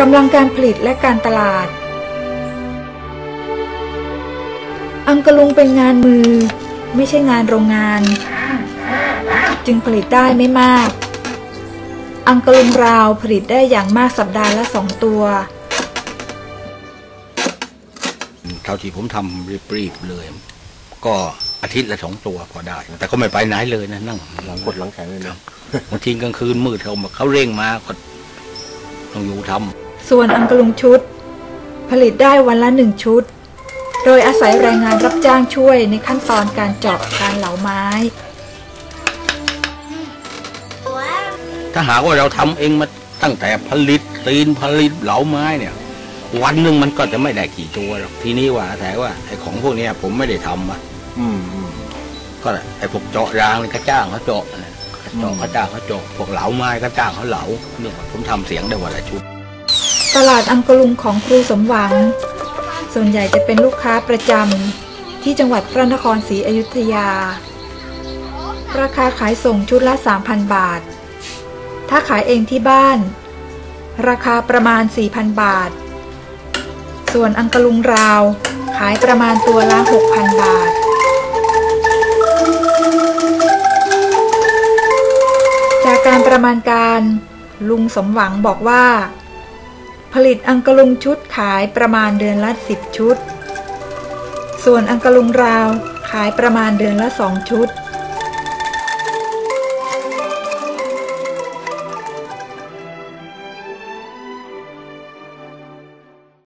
กำลังการผลิตและการตลาด อังกะลุงเป็นงานมือ ไม่ใช่งานโรงงาน จึงผลิตได้ไม่มาก อังกะลุงราวผลิตได้อย่างมากสัปดาห์ละสองตัวเท่าที่ผมทำรีบๆเลย ก็อาทิตย์ละสองตัวพอได้ แต่ก็ไม่ไปไหนเลยนะนั่งหลังกดหลังแข็งเลยนะบางทีกลางคืนมืดเขาเขาเร่งมาก็ ต้องอยู่ทำส่วนอังกะลุงชุด ผลิตได้วันละหนึ่งชุด โดยอาศัยแรงงานรับจ้างช่วยในขั้นตอนการเจาะการเหลาไม้ ถ้าหากว่าเราทำเองมาตั้งแต่ผลิตตีนผลิตเหลาไม้เนี่ย วันหนึ่งมันก็จะไม่ได้กี่ตัวหรอกทีนี้ว่าแต่ว่าไอ้ของพวกเนี้ยผมไม่ได้ทำอะอืมอืมก็ไอ้พวกเจาะรางนี่ก็จ้างเขาเจาะนะ เจาะเขาจ้างเขาเจาะพวกเหลาไม้ก็จ้างเขาเหลาเนี่ยผมทำเสียงได้วันละชุด ตลาดอังกะลุงของครูสมหวัง ส่วนใหญ่จะเป็นลูกค้าประจำที่จังหวัดพระนครศรีอยุธยา ราคาขายส่งชุดละ 3,000 บาท ถ้าขายเองที่บ้าน ราคาประมาณ 4,000 บาท ส่วนอังกะลุงราว ขายประมาณตัวละ 6,000 บาท จากการประมาณการ ลุงสมหวังบอกว่า ผลิตอังกะลุงชุดขายประมาณเดือนละ 10 ชุด ส่วนอังกะลุงราวขายประมาณเดือนละ 2 ชุด